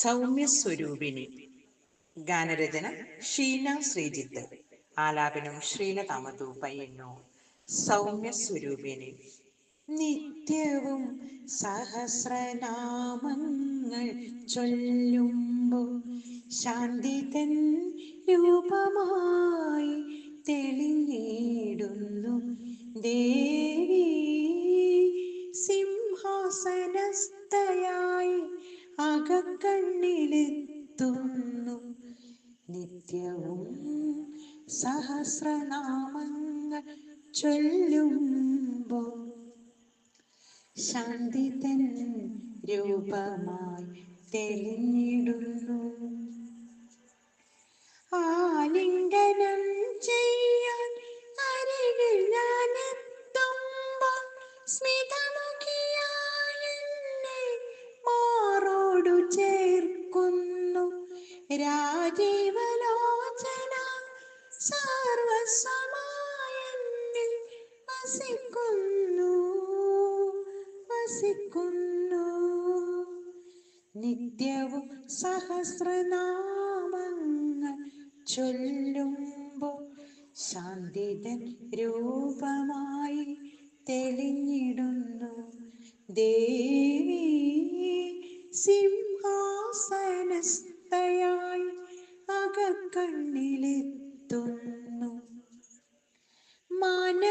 സൗമ്യസ്വരൂപിണി. ഗാനരചന ഷീന ശ്രീജിത്ത്. ആലാപനം ശ്രീലതാമതു സൗമ്യ സൗമ്യസ്വരൂപിണി. നിത്യവും സഹസ്രനാമങ്ങൾ ചൊല്ലുമ്പോൾ ശാന്തി തൻ രൂപമായി തെളിഞ്ഞിടുന്നു. ദേവി സിംഹാസനസ്ഥയായി അകക്കണ്ണിലെത്തുന്നു നിത്യവും സഹസ്രനാമങ്ങൾ ചൊല്ലുമ്പോ ശാന്തി തൻ രൂപമായി തെളിഞ്ഞിടുന്നു. രാജീവലോചന സർവസമായ വസിക്കുന്നു വസിക്കുന്നു. നിത്യവും സഹസ്രനാമങ്ങൾ ചൊല്ലുമ്പോൾ ശാന്തിതൻ രൂപമായി തെളിഞ്ഞിടുന്നു. ദേവി സിംഹാസനസ്ഥയായി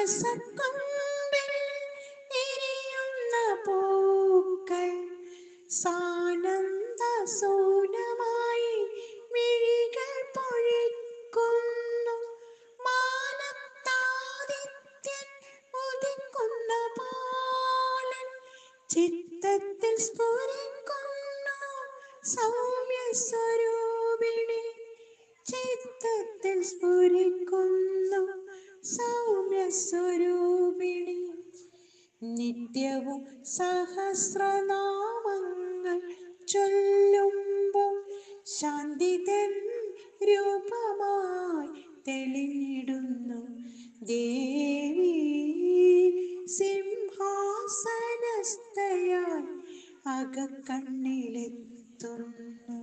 മാനസക്കൊമ്പിൽ എരിയുന്ന പൂക്കൾ സാനന്ദ സൂനമായി പൊഴിക്കുന്നു. മാനത്താദിത്യൻ ഉദിക്കുന്ന പോലൻ ചിത്തത്തിൽ സ്ഫുരിക്കുന്നു. സൗമ്യ സ്വരൂപിണി ചിത്തത്തിൽ സ്ഫുരിക്കുന്നു. സൗമ്യ സ്വരൂപിണി നിത്യവും സഹസ്രനാമങ്ങൾ ചൊല്ലുമ്പോൾ ശാന്തിതൻ രൂപമായി തെളിഞ്ഞിടുന്നു. ദേവി സിംഹാസനസ്ഥയായി അകക്കണ്ണിലെത്തുന്നു.